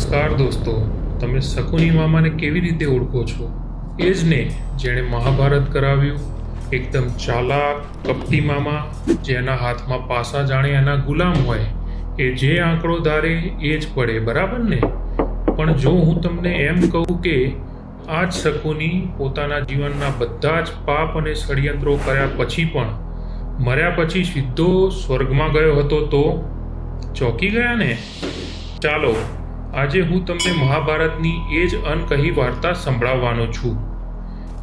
નમસ્કાર દોસ્તો, તમે શકુની મામાને કેવી રીતે ઓળખો છો? એ જ ને, જેણે મહાભારત કરાવ્યું, એકદમ ચાલાક, કપટી મામા જેના હાથમાં પાસા જાણે એના ગુલામ હોય એ જે આંકડો ધારે એ જ પડે, બરાબર ને? પણ જો હું તમને એમ કહું કે આ જ શકુની પોતાના જીવનના બધા જ પાપ અને ષડયંત્રો કર્યા પછી પણ, મર્યા પછી સીધો સ્વર્ગમાં ગયો હતો તો ચોંકી ગયા ને? ચાલો આજે હું તમને મહાભારતની એ જ અનકહી વાર્તા સંભળાવવાનો છું.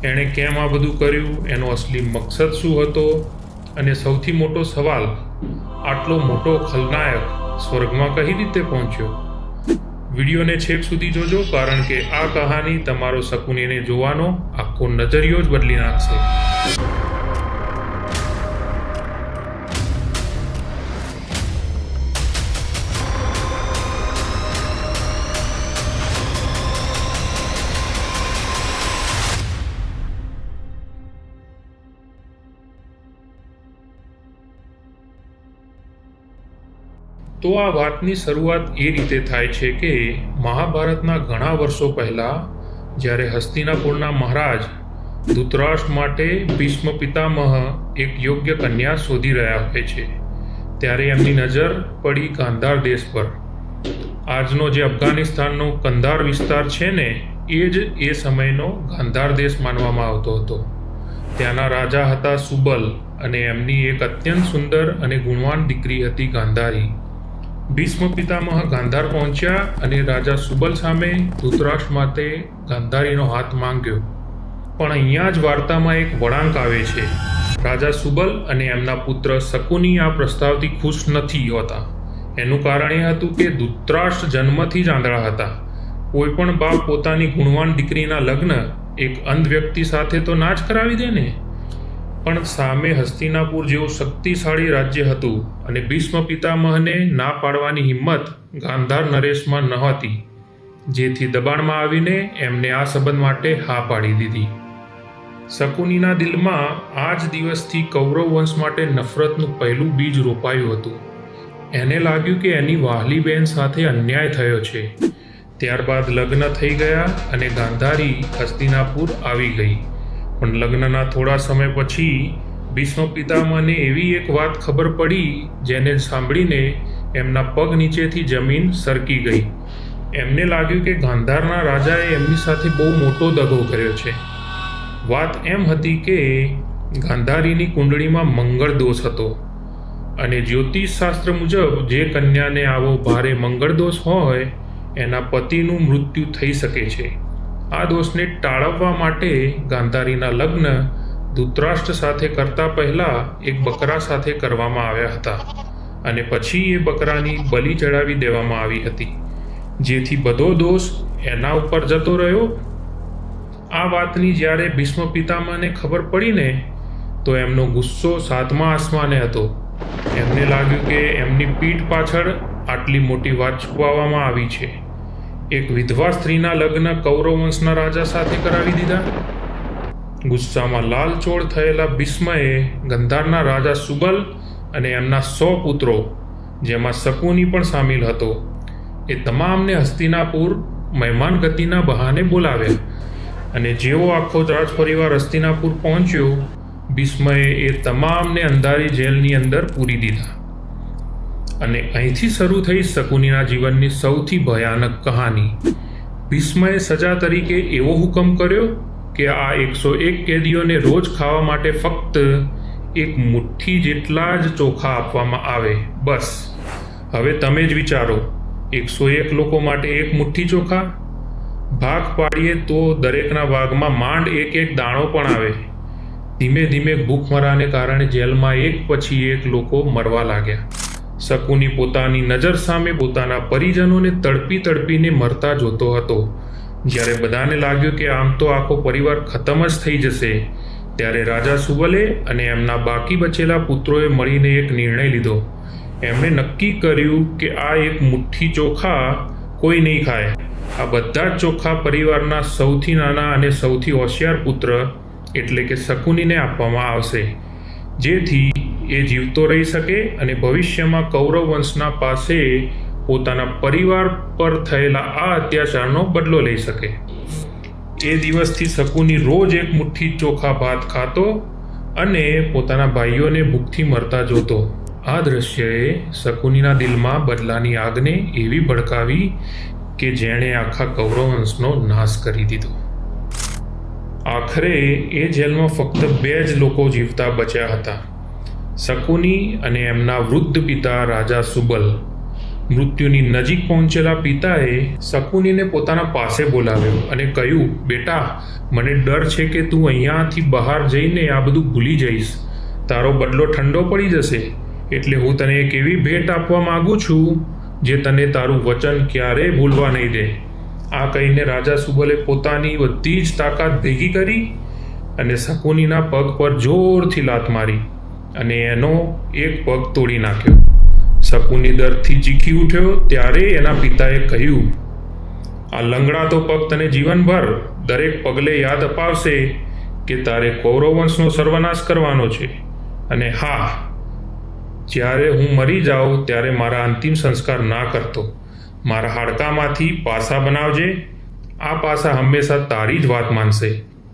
એણે કેમ આ બધું કર્યું? એનો અસલી મકસદ શું હતો? અને સૌથી મોટો સવાલ, આટલો મોટો ખલનાયક સ્વર્ગમાં કઈ રીતે પહોંચ્યો? વિડીયોને છેક સુધી જોજો, કારણ કે આ કહાની તમારો શકુનીને જોવાનો આખો નજરિયો જ બદલી નાખશે. તો આ વાતની શરૂઆત એ રીતે થાય છે કે મહાભારતના ઘણા વર્ષો પહેલાં જ્યારે હસ્તિનાપુરના મહારાજ ધૃતરાષ્ટ્ર માટે ભીષ્મ પિતામહ એક યોગ્ય કન્યા શોધી રહ્યા હોય છે, ત્યારે એમની નજર પડી ગાંધાર દેશ પર. આજનો જે અફઘાનિસ્તાનનો કંધાર વિસ્તાર છે ને, એ જ એ સમયનો ગાંધાર દેશ માનવામાં આવતો હતો. ત્યાંના રાજા હતા સુબલ અને એમની એક અત્યંત સુંદર અને ગુણવાન દીકરી હતી ગાંધારી. ભીષ્મ પિતામહ ગાંધાર પહોંચ્યા અને રાજા સુબલ સામે ધૂતરાષ્ટ્ર માટે ગાંધારીનો હાથ માંગ્યો. પણ અહીંયા જ વાર્તામાં એક વળાંક આવે છે. રાજા સુબલ અને એમના પુત્ર શકુની આ પ્રસ્તાવથી ખુશ નથી હોતા. એનું કારણ એ હતું કે ધૂતરાષ્ટ્ર જન્મથી જ આંધળા હતા. કોઈ પણ બાપ પોતાની ગુણવાન દીકરીના લગ્ન એક અંધ વ્યક્તિ સાથે તો ના જ કરાવી દે ને? પણ સામે હસ્તિનાપુર જેવું શક્તિશાળી રાજ્ય હતું અને ભીષ્મ પિતામહને ના પાડવાની હિંમત ગાંધાર નરેશમાં નહોતી. જેથી દબાણમાં આવીને એમને આ સંબંધ માટે હા પાડી દીધી. શકુનીના દિલમાં આ જ દિવસથી કૌરવ વંશ માટે નફરતનું પહેલું બીજ રોપાયું હતું. એને લાગ્યું કે એની વાહલી બહેન સાથે અન્યાય થયો છે. ત્યારબાદ લગ્ન થઈ ગયા અને ગાંધારી હસ્તિનાપુર આવી ગઈ. પણ લગ્નના થોડા સમય પછી ભીષ્મ પિતામહને એવી એક વાત ખબર પડી, જેને સાંભળીને એમના પગ નીચેથી જમીન સરકી ગઈ. એમને લાગ્યું કે ગાંધારના રાજાએ એમની સાથે બહુ મોટો દગો કર્યો છે. વાત એમ હતી કે ગાંધારીની કુંડળીમાં મંગળ દોષ હતો અને જ્યોતિષ શાસ્ત્ર મુજબ જે કન્યાને આવો ભારે મંગળ દોષ હોય, એના પતિનું મૃત્યુ થઈ શકે છે. આ દોષને ટાળવવા માટે ગાંધારીના લગ્ન ધૂતરાષ્ટ્ર સાથે કરતા પહેલા એક બકરા સાથે કરવામાં આવ્યા હતા અને પછી એ બકરાની બલિ ચડાવી દેવામાં આવી હતી. જેથી બધો દોષ એના ઉપર જતો રહ્યો. આ વાતની જ્યારે ભીષ્મ પિતામાને ખબર પડીને તો એમનો ગુસ્સો સાતમા આસમાને હતો. એમને લાગ્યું કે એમની પીઠ પાછળ આટલી મોટી વાત છુપાવવામાં આવી છે. એક વિધવા સ્ત્રીના લગ્ન કૌરવ વંશના રાજા સાથે કરાવી દીધા. ગુસ્સામાં લાલચોળ થયેલા ભીષ્મએ ગંધારના રાજા સુબલ અને એમના સો પુત્રો, જેમાં શકુની પણ સામેલ હતો, એ તમામને હસ્તિનાપુર મહેમાન ગતિના બહાને બોલાવ્યા અને જેવો આખો રાજ પરિવાર હસ્તિનાપુર પહોંચ્યો, ભીષ્મએ એ તમામને અંધારી જેલની અંદર પૂરી દીધા. અને અહીંથી શરૂ થઈ શકુનીના જીવનની સૌથી ભયાનક કહાની. ભીષ્મએ સજા તરીકે એવો હુકમ કર્યો કે આ એકસો એક કેદીઓને રોજ ખાવા માટે ફક્ત એક મુઠ્ઠી જેટલા જ ચોખા આપવામાં આવે. બસ. હવે તમે જ વિચારો, એકસો એક લોકો માટે એક મુઠ્ઠી ચોખા? ભાગ પાડીએ તો દરેકના ભાગમાં માંડ એક એક દાણો પણ આવે. ધીમે ધીમે ભૂખમરાને કારણે જેલમાં એક પછી એક લોકો મરવા લાગ્યા. શકુની પોતાની નજર સામે પોતાના પરિજનોને તડપી તડપીને મરતા જોતો હતો. જ્યારે બધાને લાગ્યું કે આમ તો આખો પરિવાર ખતમ જ થઈ જશે, ત્યારે રાજા સુબલે અને એમના બાકી બચેલા પુત્રોએ મળીને એક નિર્ણય લીધો. એમણે નક્કી કર્યું કે આ એક મુઠ્ઠી ચોખા કોઈ નહીં ખાય. આ બધા જ ચોખા પરિવારના સૌથી નાના અને સૌથી હોશિયાર પુત્ર એટલે કે શકુનીને આપવામાં આવશે. જેથી એ જીવતો રહી શકે અને ભવિષ્યમાં કૌરવ વંશના પાસે પોતાના પરિવાર પર થયેલા આ અત્યાચારનો બદલો લઈ શકે. એ દિવસથી શકુની રોજ એક મુઠ્ઠી ચોખા ભાત ખાતો અને પોતાના ભાઈઓને ભૂખથી મરતા જોતો. આ દ્રશ્યએ શકુનીના દિલમાં બદલાની આગને એવી ભડકાવી કે જેણે આખા કૌરવવંશનો નાશ કરી દીધો. આખરે એ જેલમાં ફક્ત બે જ લોકો જીવતા બચ્યા હતા. શકુની અને એમના વૃદ્ધ પિતા રાજા સુબલ મૃત્યુની નજીક પહોંચેલા પિતાએ શકુનીને પોતાના પાસે બોલાવ્યો અને કહ્યું, બેટા, મને ડર છે કે તું અહીંયાથી બહાર જઈને આ બધું ભૂલી જઈશ. તારો બદલો ઠંડો પડી જશે. એટલે હું તને એક એવી ભેટ આપવા માગું છું, જે તને તારું વચન ક્યારેય ભૂલવા નહીં દે. આ કહીને રાજા સુબલે પોતાની બધી જ તાકાત ભેગી કરી અને શકુનીના પગ પર જોરથી લાત મારી. અને એનો એક પગ તોડી નાખ્યો. શકુની દરથી ચીખી ઉઠ્યો, ત્યારે એના પિતાએ કહ્યું, આ લંગડાતો પગ તને જીવનભર દરેક પગલે યાદ અપાવશે કે તારે કૌરવવંશનો સર્વનાશ કરવાનો છે. અને હા, જ્યારે હું મરી જાઉં, ત્યારે મારા અંતિમ સંસ્કાર ના કરતો. મારા હાડકામાંથી પાસા બનાવજે. આ પાસા હંમેશા તારી જ વાત માનશે.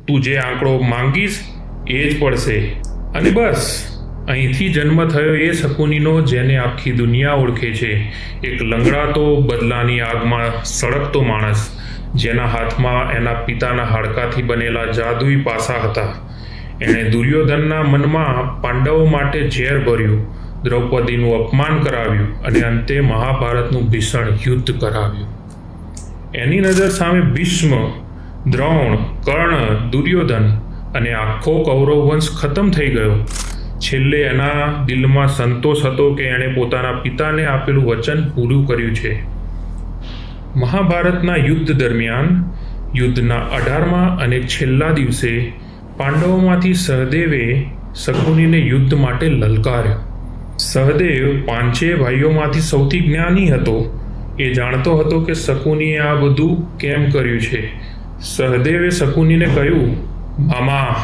તું જે આંકડો માંગીશ, એ જ પડશે. અને બસ. અહીંથી જન્મ થયો એ શકુનીનો જેને આખી દુનિયા ઓળખે છે. એક લંગડાતો, બદલાની આગમાં સળગતો માણસ, જેના હાથમાં એના પિતાના હાડકાથી બનેલા જાદુઈ પાસા હતા. એણે દુર્યોધનના મનમાં પાંડવો માટે ઝેર ભર્યું, દ્રૌપદીનું અપમાન કરાવ્યું અને અંતે મહાભારતનું ભીષણ યુદ્ધ કરાવ્યું. એની નજર સામે ભીષ્મ, દ્રોણ, કર્ણ, દુર્યોધન અને આખો કૌરવ વંશ ખતમ થઈ ગયો. છેલ્લે એના દિલમાં સંતોષ હતો કે એણે પોતાના પિતાને આપેલું વચન પૂરું કર્યું છે. મહાભારતના યુદ્ધ દરમિયાન, યુદ્ધના અઢારમા અને છેલ્લા દિવસે પાંડવોમાંથી સહદેવે શકુનીને યુદ્ધ માટે લલકાર્યો. સહદેવ પાંચે ભાઈઓમાંથી સૌથી જ્ઞાની હતો. એ જાણતો હતો કે શકુનીએ આ બધું કેમ કર્યું છે. સહદેવે શકુનીને કહ્યું, મામા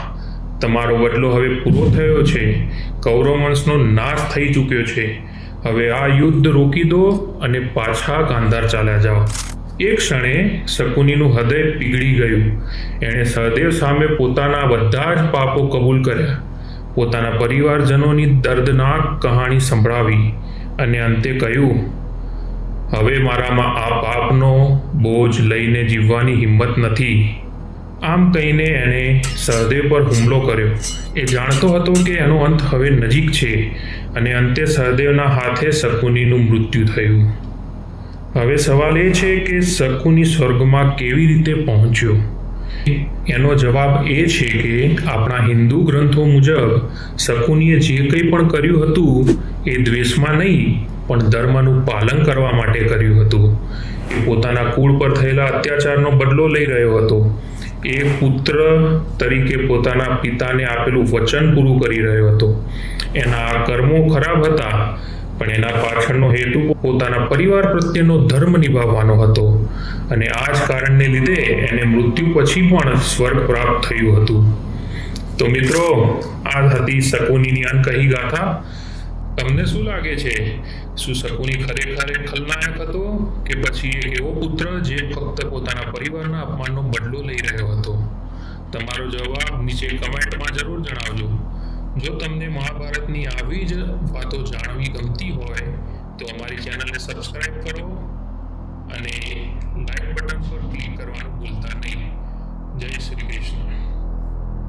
તમારો બદલો હવે પૂરો થયો છે. કૌરવવંશનો નાશ થઈ ચૂક્યો છે. હવે આ યુદ્ધ રોકી દો અને પાછા ગાંધાર ચાલ્યા જાઓ. એક ક્ષણે શકુનીનું હૃદય પીગળી ગયું. એણે સહદેવ સામે પોતાના બધા જ પાપો કબૂલ કર્યા. પોતાના પરિવારજનોની દર્દનાક કહાણી સંભળાવી અને અંતે કહ્યું, હવે મારામાં આ પાપનો બોજ લઈને જીવવાની હિંમત નથી. આમ કહીને એણે સહદેવ પર હુમલો કર્યો. એ જાણતો હતો કે એનો અંત હવે નજીક છે અને અંતે સહદેવના હાથે શકુનીનું મૃત્યુ થયું. હવે સવાલ એ છે કે શકુની સ્વર્ગમાં કેવી રીતે પહોંચ્યો? એનો જવાબ એ છે કે આપણા હિન્દુ ગ્રંથો મુજબ શકુનીએ જે કંઈ પણ કર્યું હતું એ દ્વેષમાં નહીં, પણ ધર્મનું પાલન કરવા માટે કર્યું હતું. એ પોતાના કુળ પર થયેલા અત્યાચારનો બદલો લઈ રહ્યો હતો. એ પુત્ર તરીકે પોતાના પિતાને આપેલું વચન પૂરું કરી રહ્યો હતો. એના કર્મો ખરાબ હતા, પણ એના પાછળનો હેતુ પોતાના પરિવાર પ્રત્યેનો ધર્મ નિભાવવાનો હતો અને આ જ કારણને લીધે એને મૃત્યુ પછી પણ સ્વર્ગ પ્રાપ્ત થયું હતું. તો મિત્રો, આ હતી શકુનીની અનકહી ગાથા. તમને શું લાગે છે? શું શકુની ખરેખર ખલનાયક હતો કે પછી એક એવો પુત્ર જે ફક્ત પોતાના પરિવારના અપમાનનો બદલો લઈ રહ્યો હતો? તમારો જવાબ નીચે કમેન્ટમાં જરૂર જણાવજો. જો તમને મહાભારતની આવી જ વાતો જાણવી ગમતી હોય, તો અમારી ચેનલને સબસ્ક્રાઇબ કરો અને લાઈક બટન પર ક્લિક